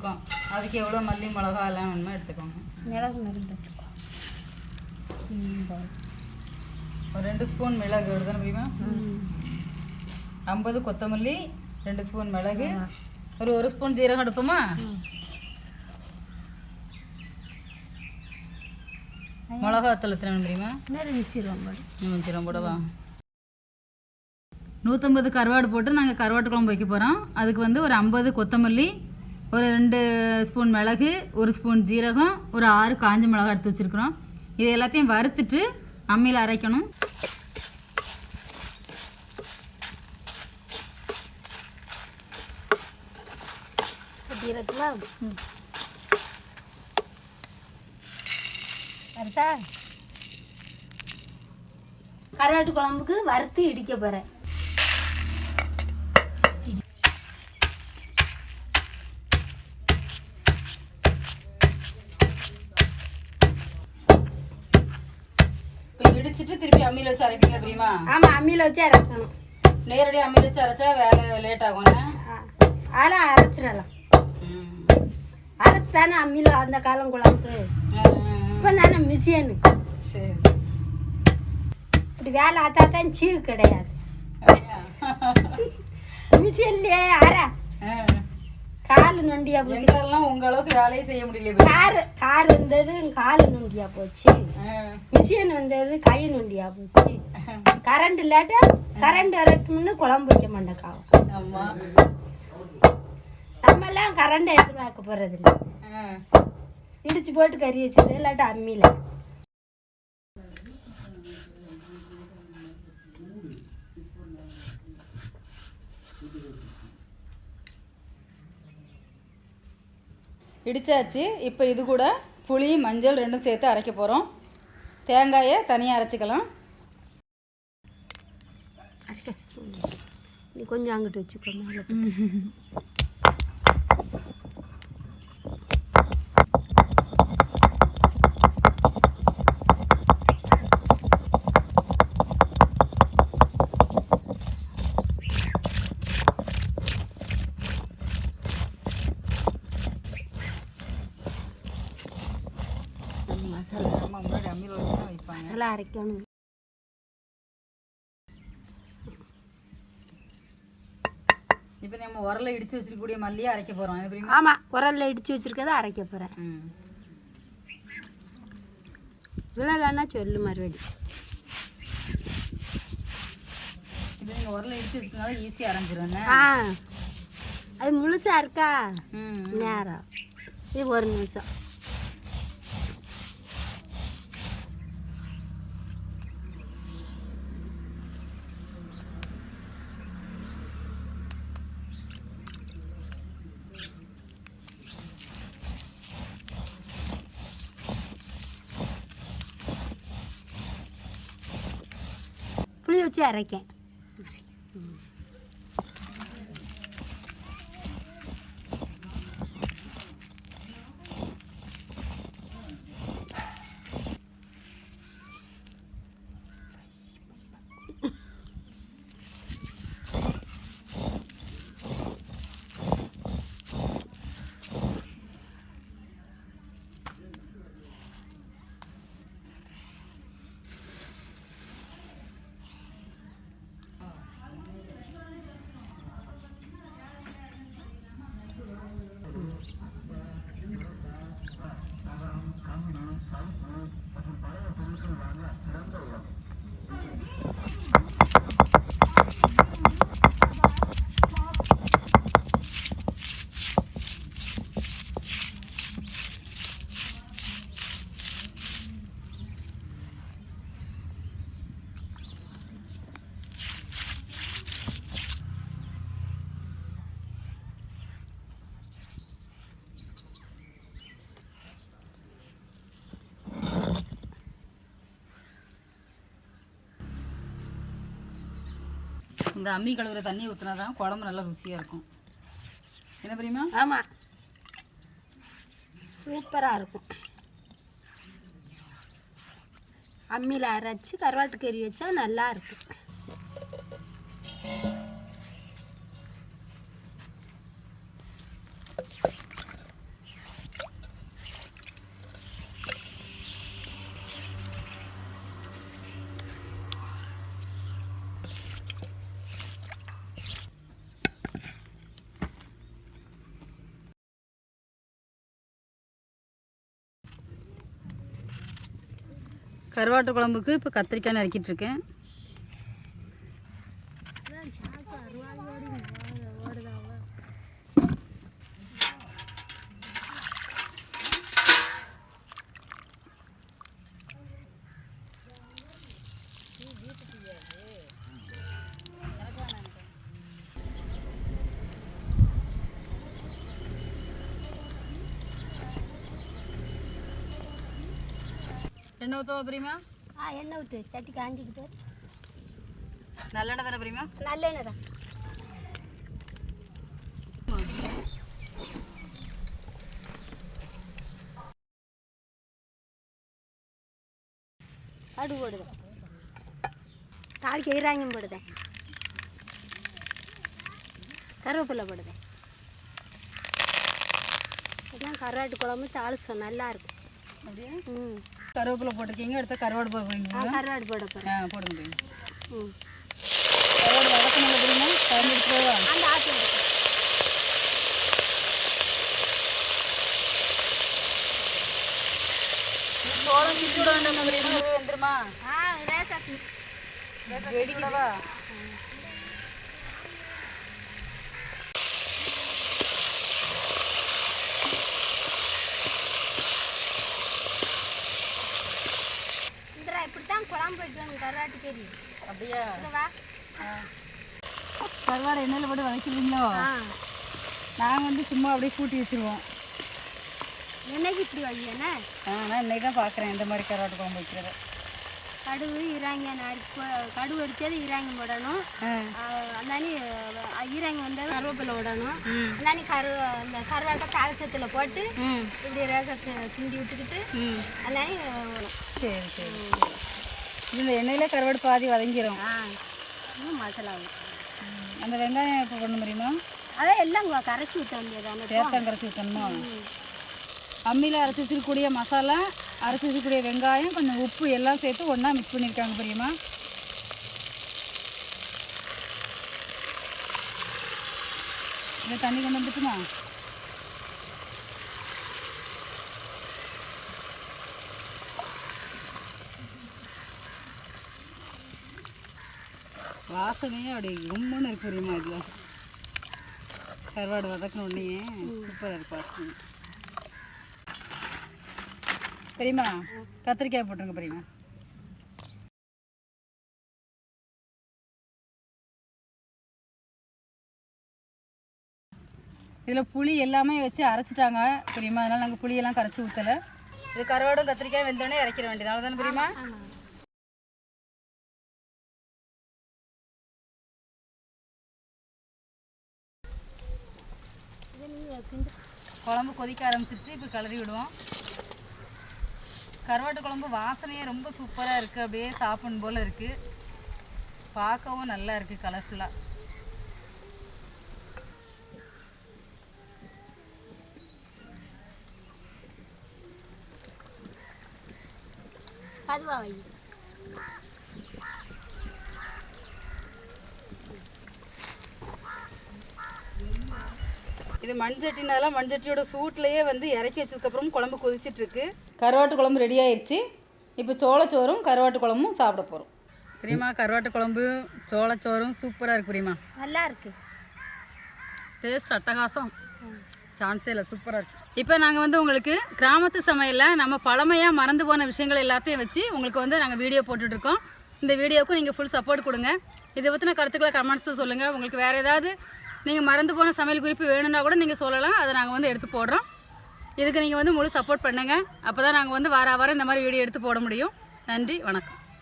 வச்சுருக்கோம் அதுக்கு எவ்வளோ மல்லி மிளகா எல்லாம் வேணுமோ எடுத்துக்கோங்க. மிளகு மருந்து ம் போதும். ஒரு ரெண்டு ஸ்பூன் மிளகு எடுத்தானே முடியுமா? ஐம்பது கொத்தமல்லி ரெண்டு ஸ்பூன் மிளகு. ஒரு ஒரு ஸ்பூன் ஜீரகம் எடுப்போமா? மிளகா வத்தல் எத்தனை வேணும் தெரியுமா? இன்னொரு மிச்சிடுவோம் போடு. ம் சரி போடவா? நூற்றம்பது கருவாடு போட்டு நாங்கள் கருவாட்டு குழம்பு வைக்க போகிறோம் அதுக்கு வந்து ஒரு ஐம்பது கொத்தமல்லி ஒரு ரெண்டு ஸ்பூன் மிளகு ஒரு ஸ்பூன் ஜீரகம் ஒரு ஆறு காஞ்ச மிளகா எடுத்து வச்சுருக்குறோம். இது எல்லாத்தையும் வறுத்துட்டு அம்மியில் அரைக்கணும். கருவாட்டு குழம்புக்கு வறுத்து இடிக்க போகிறேன் அம்மியில் வச்சு அரைப்பீங்க பிரியுமா ஆமாம் அம்மியில் வச்சு அரைக்கணும். நேரடியாக அம்மியில் வச்சு அரைச்சா வேலை லேட் ஆகும்ண்ணே அதெல்லாம் அரைச்சிடலாம். அரைச்சி தானே அம்மியில் அந்த காலம் குழம்புக்கு. இப்போ தானே மிஷினு சரி. இப்படி வேலை ஆத்தா தான் சீவு கிடையாது? மிஷின்லேயே அரை. கால் நொண்டியா போச்சு. எங்கெல்லாம் உங்க அளவுக்கு வேலையே செய்ய முடியல. காரு கார் வந்தது கால் நொண்டியா போச்சு. மிஷின் வந்தது கை நொண்டியா போச்சு. கரண்ட் இல்லாட்டா கரண்ட் வரட்டும்னு குழம்பு வைக்க மாட்டேக்காவும் ஆமா. நம்மெல்லாம் கரண்ட் எதிர்பார்க்க போறது இல்லை. இடிச்சு போட்டு கறி வச்சது இல்லாட்டா அம்மியில். இடிச்சாச்சு. இப்போ இது கூட புளி மஞ்சள் ரெண்டும் சேர்த்து அரைக்க போகிறோம் தேங்காயை தனியாக அரைச்சிக்கலாம். நீ கொஞ்சம் அங்கிட்டு வச்சுக்கோ மசாலா அரைக்கணும் இப்போ நம்ம உரல இடிச்சு வச்சிருக்கக்கூடிய மல்லியை அரைக்க போகிறோம் ஆமாம் குரல்ல இடிச்சு வச்சிருக்கதை அரைக்க போகிறேன் ம் விழலைன்னா சொல்லு மறுபடி இப்போ நீங்கள் உரல இடிச்சு வச்சுருந்தாலும் ஈஸியாக அரைஞ்சிரும் ஆ அது முழுசா இருக்கா ம் நேரம் இது ஒரு நிமிஷம் புளி வச்சு இந்த அம்மி கழுவுற தண்ணி ஊற்றினா தான் குழம்பு நல்லா ருசியாக இருக்கும். என்ன தெரியுமா? ஆமாம் சூப்பராக இருக்கும். அம்மியில் அரைச்சி கருவாட்டு கறி வச்சா நல்லா இருக்கும். கருவாட்டு குழம்புக்கு இப்போ கத்திரிக்காய் நறுக்கிட்டு இருக்கேன். எண்ணெய் ஊற்றவா பிரியுமா ஆ எண்ணெய் ஊற்று சட்டி காஞ்சிக்கிட்டு நல்லெண்ணெய் தானே பிரியுமா நல்லெண்ணெய் தான். கடு போடுதேன் தாளிக்கு ஈராங்கம் போடுதேன் கருவேப்பிலை போடுதேன் இதெல்லாம் கருவாட்டு குழம்பு தாளிச்சோம். நல்லா இருக்கும் ம். கருவேப்பிலை போட்டிருக்கீங்க அடுத்து கருவாடு போட போறீங்க ஆ, கருவாடு போட போகிறேன் ஆ போடுங்க ம். கருவாடு வதக்கணும் பிரியுமா டைம் எடுத்துருவா அந்த ஆற்று சோளம் கிச்சு விட வேண்டாம் வந்துருமா ஆ இப்படித்தான் குழம்பு வைக்கணும் கருவாட்டு கறி அப்படியா? கருவாடை எண்ணெயில் போட்டு வதக்கிடுவீங்களோ? நாங்கள் வந்து சும்மா அப்படியே கூட்டி வச்சிருவோம். என்னைக்கு இப்படி ஆ நான் இன்னைக்கு தான் பார்க்குறேன் இந்த மாதிரி கருவாட்டு குழம்பு வைக்கிறத. கடுகு நறுக்கு கடுகு அடித்தது இறாங்க போடணும். அந்தானி ஈராங்க வந்தது கருவேப்பிலை விடணும் அந்தானி கரு அந்த கருவாட்டை தாளசத்தில் போட்டு இப்படி ரேசத்தை கிண்டி விட்டுக்கிட்டு அந்தானி சரி சரி. இந்த எண்ணெயிலே கருவாடு பாதி வதங்கிரும். ஆ இன்னும் மசாலா ஊத்து. அந்த வெங்காயம் இப்போ பண்ண முடியுமா அதான் எல்லாம் கரைச்சி ஊற்ற வேண்டியதானே தேர்த்தம் கரைச்சி ஊற்றணுமா அம்மியில் அரைச்சி வச்சிருக்கக்கூடிய மசாலா அரைச்சி வச்சிருக்கக்கூடிய வெங்காயம் கொஞ்சம் உப்பு எல்லாம் சேர்த்து ஒன்றா மிக்ஸ் பண்ணியிருக்காங்க பிரியுமா இந்த தண்ணி கொண்டு வந்துட்டுமா? வாசனையே அப்படி கும்முன்னு இருக்கு தெரியுமா இதில் கருவாடு வதக்கின உடனே சூப்பராக இருக்கு வாசனை. பெரியம்மா கத்திரிக்காய் போட்டுருங்க பெரியம்மா. இதில் புளி எல்லாமே வச்சு அரைச்சிட்டாங்க பெரியம்மா. அதனால் நாங்கள் புளியெல்லாம் கரைச்சி ஊற்றலை இது கருவாடும் கத்திரிக்காய் வெந்தோடனே இறக்கிட வேண்டியது. அவ்வளோதானே பெரியம்மா? குழம்பு கொதிக்க ஆரம்பிச்சிருச்சு இப்போ கிளறி விடுவோம். கருவாட்டு குழம்பு வாசனையே ரொம்ப சூப்பராக இருக்குது அப்படியே சாப்பிடணும் போல் இருக்குது பார்க்கவும் நல்லா இருக்குது கலர்ஃபுல்லாக அதுவா இது மண்சட்டினால மண்சட்டியோட சூட்லேயே வந்து இறக்கி வச்சதுக்கப்புறம் குழம்பு கொதிச்சிட்டு இருக்கு கருவாட்டு குழம்பு ரெடி ஆயிடுச்சு இப்போ சோளச்சோறும் கருவாட்டு குழம்பும் சாப்பிட போகிறோம் பிரியமா கருவாட்டு குழம்பு சோளச்சோறும் சூப்பராக இருக்கு பிரியமா. நல்லா இருக்கு. டேஸ்ட் அட்டகாசம். சான்ஸே இல்லை சூப்பராக இருக்கு. இப்போ நாங்கள் வந்து உங்களுக்கு கிராமத்து சமையலில் நம்ம பழமையாக மறந்து போன விஷயங்கள் எல்லாத்தையும் வச்சு உங்களுக்கு வந்து நாங்கள் வீடியோ போட்டுட்ருக்கோம். இந்த வீடியோவுக்கு நீங்கள் ஃபுல் சப்போர்ட் கொடுங்க. இதை பற்றின கருத்துக்களை கமெண்ட்ஸில் சொல்லுங்கள் உங்களுக்கு வேறு ஏதாவது நீங்கள் மறந்து போன சமையல் குறிப்பு வேணும்னா கூட நீங்கள் சொல்லலாம். அதை நாங்கள் வந்து எடுத்து போடுறோம். இதுக்கு நீங்கள் வந்து முழு சப்போர்ட் பண்ணுங்கள் அப்போ தான் நாங்கள் வந்து வார வாரம் இந்த மாதிரி வீடியோ எடுத்து போட முடியும். நன்றி வணக்கம்.